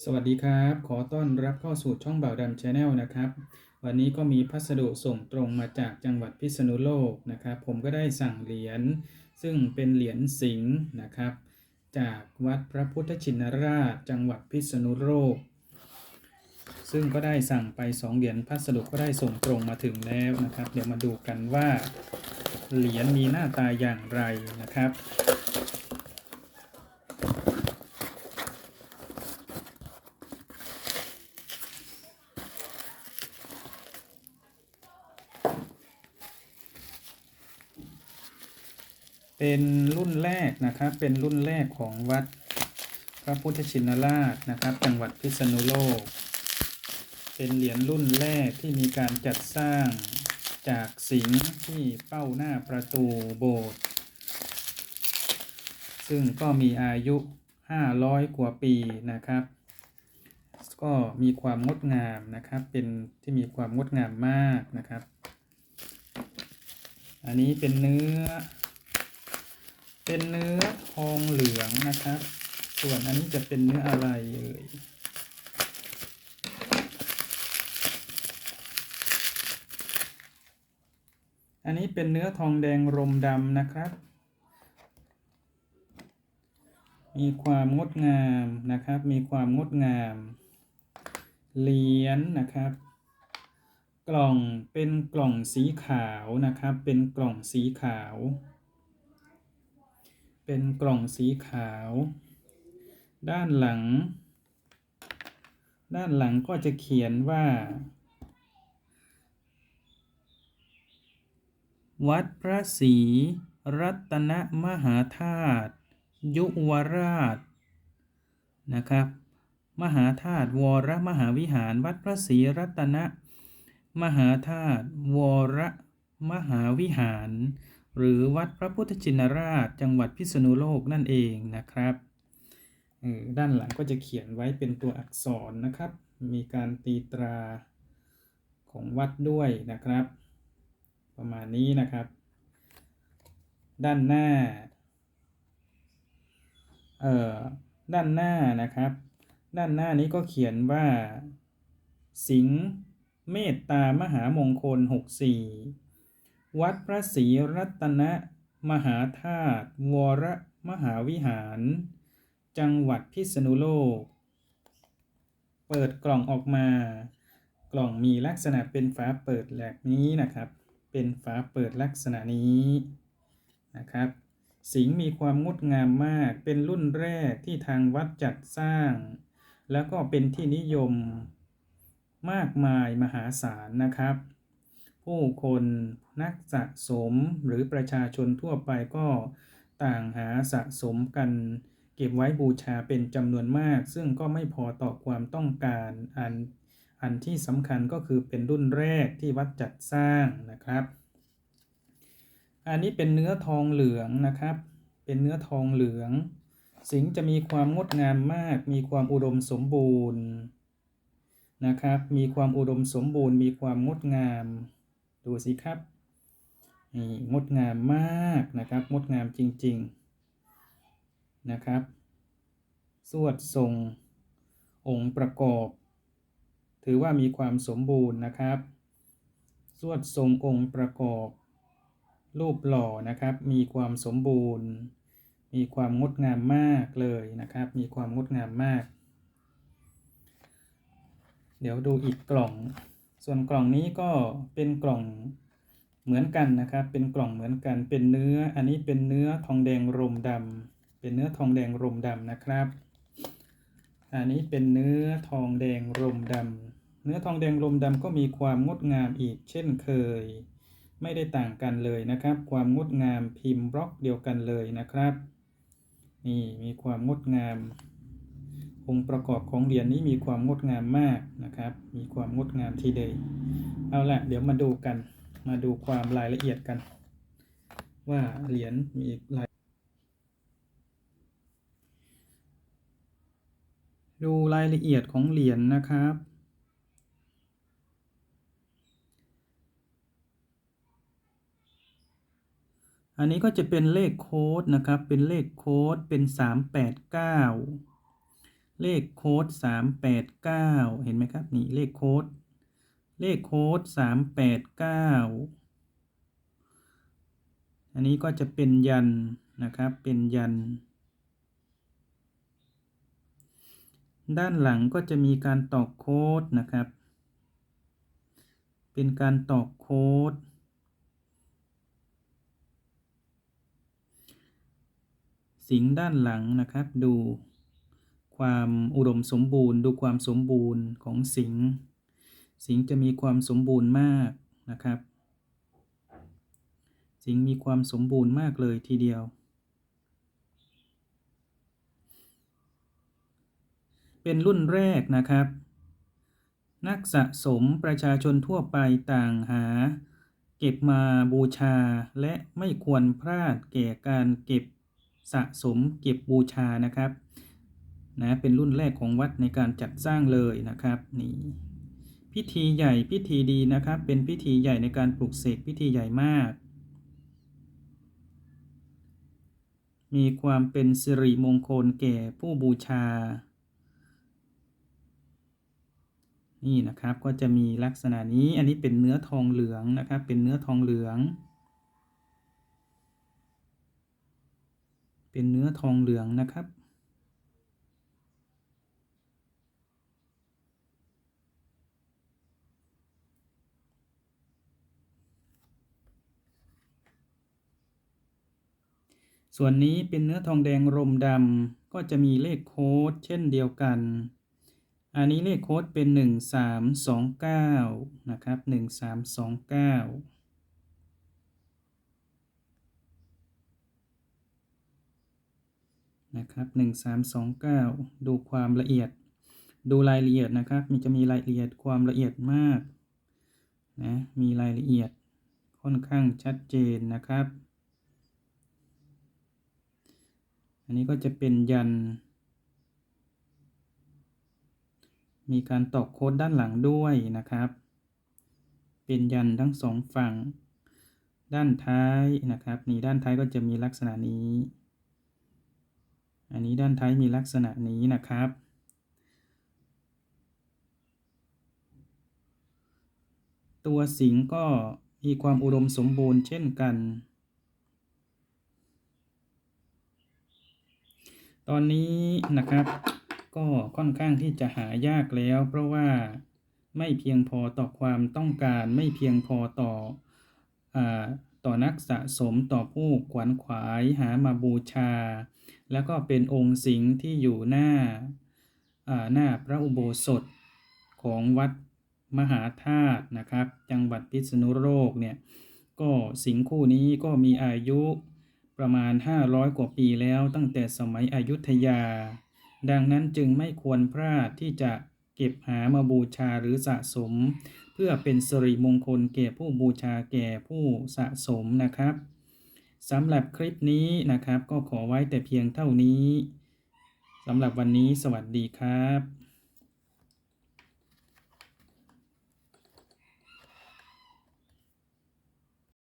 สวัสดีครับ ขอต้อนรับเข้าสู่ช่องบ่าวดำชาแนลนะครับ วันนี้ก็มีพัสดุส่งตรงมาจากจังหวัดพิษณุโลกนะครับ ผมก็ได้สั่งเหรียญซึ่งเป็นเหรียญสิงห์นะครับ จากวัดพระพุทธชินราช จังหวัดพิษณุโลก ซึ่งก็ได้สั่งไป 2 เหรียญพัสดุก็ได้ส่งตรงมาถึงแล้วนะครับ เดี๋ยวมาดูกันว่าเหรียญมีหน้าตาอย่างไรนะครับ เป็นรุ่นแรกนะครับ เป็นรุ่นแรกของวัดพระพุทธชินราชนะครับ จังหวัดพิษณุโลก เป็นเหรียญรุ่นแรกที่มีการจัดสร้างจากสิงห์ที่เป้าหน้าประตูโบสถ์ซึ่งก็มีอายุ 500 กว่าปีนะครับ ก็มีความงดงามนะครับ เป็นที่มีความงดงามมากนะครับ อันนี้เป็นเนื้อ เป็นเนื้อทองเหลืองนะครับ ส่วนอันนี้จะเป็นเนื้ออะไรเอ่ยอันนี้เป็นเนื้อทองแดงรมดำนะครับ มีความงดงามนะครับ มีความงดงาม เหรียญนะครับ กล่องเป็นกล่องสีขาวนะครับ เป็นกล่องสีขาว เป็นกล่องสีขาว ด้านหลัง ด้านหลังก็จะเขียนว่า วัดพระศรีรัตนมหาธาตุยุวราชนะครับ มหาธาตุวรมหาวิหาร วัดพระศรีรัตนมหาธาตุวรมหาวิหาร หรือวัดพระพุทธชินราช จังหวัดพิษณุโลกนั่นเองนะครับด้านหลังก็จะเขียนไว้เป็นตัวอักษรนะครับ มีการตีตราของวัดด้วยนะครับ ประมาณนี้นะครับ ด้านหน้าเอ่อด้านหน้านะครับ ด้านหน้านี้ก็เขียนว่า สิงเมตตามหามงคล 64 วัดพระศรีรัตนมหาธาตุวรมหาวิหาร จังหวัดพิษณุโลก เปิดกล่องออกมา กล่องมีลักษณะเป็นฝาเปิดแบบนี้นะครับ เป็นฝาเปิดลักษณะนี้นะครับ สิงห์มีความงดงามมาก เป็นรุ่นแรกที่ทางวัดจัดสร้าง แล้วก็เป็นที่นิยมมากมายมหาศาลนะครับ ผู้คนนักสะสมหรือประชาชนทั่วไปก็ต่างหาสะสมกัน เก็บไว้บูชาเป็นจำนวนมาก ซึ่งก็ไม่พอต่อความต้องการอันอันที่สำคัญก็คือเป็นรุ่นแรกที่วัดจัดสร้างนะครับ อันนี้เป็นเนื้อทองเหลืองนะครับ เป็นเนื้อทองเหลือง สิงจะมีความงดงามมาก มีความอุดมสมบูรณ์นะครับ มีความอุดมสมบูรณ์ มีความงดงาม ดูสิครับนี่งดงามมากนะครับ งดงามจริง ๆนะครับ สวดทรงองค์ประกอบ ถือว่ามีความสมบูรณ์นะครับ สวดทรงองค์ประกอบ รูปหล่อนะครับ มีความสมบูรณ์ มีความงดงามมากเลยนะครับ มีความงดงามมาก เดี๋ยวดูอีกกล่อง ส่วนกล่องนี้ก็เป็นกล่องเหมือนกันนะครับ เป็นกล่องเหมือนกัน เป็นเนื้อ อันนี้เป็นเนื้อทองแดงรมดำเป็นเนื้อทองแดงรมดำนะครับ อันนี้เป็นเนื้อทองแดงรมดำเนื้อทองแดงรมดำก็มีความงดงามอีกเช่นเคย ไม่ได้ต่างกันเลยนะครับ ความงดงามพิมพ์บล็อกเดียวกันเลยนะครับ นี่มีความงดงาม องค์ประกอบของเหรียญนี้มีความงดงามมากนะครับ มีความงดงามทีเดียวเอาละเดี๋ยวมาดูกัน มาดูความรายละเอียดกัน ว่าเหรียญมีรายดูรายละเอียดของเหรียญนะครับ อันนี้ก็จะเป็นเลขโค้ดนะครับ เป็นเลขโค้ดเป็น 389 เลขโค้ดสามแปดเก้าเห็นไหมครับ นี่เลขโค้ดเลขโค้ดสามแปดเก้าอันนี้ก็จะเป็นยันนะครับ เป็นยัน ด้านหลังก็จะมีการตอกโค้ดนะครับ เป็นการตอกโค้ดสิงด้านหลังนะครับดู ความอุดมสมบูรณ์ ดูความสมบูรณ์ของสิงห์สิงห์จะมีความสมบูรณ์มากนะครับ สิงห์มีความสมบูรณ์มากเลยทีเดียว เป็นรุ่นแรกนะครับ นักสะสมประชาชนทั่วไปต่างหา เก็บมาบูชาและไม่ควรพลาดแก่การเก็บสะสมเก็บบูชานะครับ นะเป็นรุ่นแรกของวัดในการจัดสร้างเลยนะครับนี่พิธีใหญ่พิธีดีนะครับ เป็นพิธีใหญ่ในการปลุกเสกพิธีใหญ่มาก มีความเป็นสิริมงคลแก่ผู้บูชา นี่นะครับก็จะมีลักษณะนี้อันนี้เป็นเนื้อทองเหลืองนะครับ เป็นเนื้อทองเหลือง เป็นเนื้อทองเหลืองนะครับ ส่วนนี้เป็นเนื้อทองแดงรมดำก็จะมีเลขโค้ดเช่นเดียวกัน อันนี้เลขโค้ดเป็น 1329 นะครับ 1329นะครับ1329 ดูความละเอียด ดูรายละเอียดนะครับ มีจะมีรายละเอียดความละเอียดมากนะ มีรายละเอียดค่อนข้างชัดเจนนะครับ อันนี้ก็จะเป็นยัน มีการตอกโค้ดด้านหลังด้วยนะครับ เป็นยันทั้งสองฝั่ง ด้านท้ายนะครับ นี่ด้านท้ายก็จะมีลักษณะนี้ อันนี้ด้านท้ายมีลักษณะนี้นะครับตัวสิงก็มีความอุดมสมบูรณ์เช่นกัน ตอนนี้นะครับ ก็ค่อนข้างที่จะหายากแล้ว เพราะว่าไม่เพียงพอต่อความต้องการไม่เพียงพอต่ออต่อนักสะสมต่อผู้ขวนขวายหามาบูชา แล้วก็เป็นองค์สิงห์ที่อยู่หน้าหน้าพระอุโบสถของวัดมหาธาตุนะครับ จังหวัดพิษณุโลกเนี่ยก็สิงห์คู่นี้ก็มีอายุ ประมาณ 500 กว่าปีแล้วตั้งแต่สมัยอยุธยา ดังนั้นจึงไม่ควรพลาดที่จะเก็บหามาบูชาหรือสะสม เพื่อเป็นสิริมงคลแก่ผู้บูชาแก่ผู้สะสมนะครับสำหรับคลิปนี้นะครับก็ขอไว้แต่เพียงเท่านี้สำหรับวันนี้สวัสดีครับ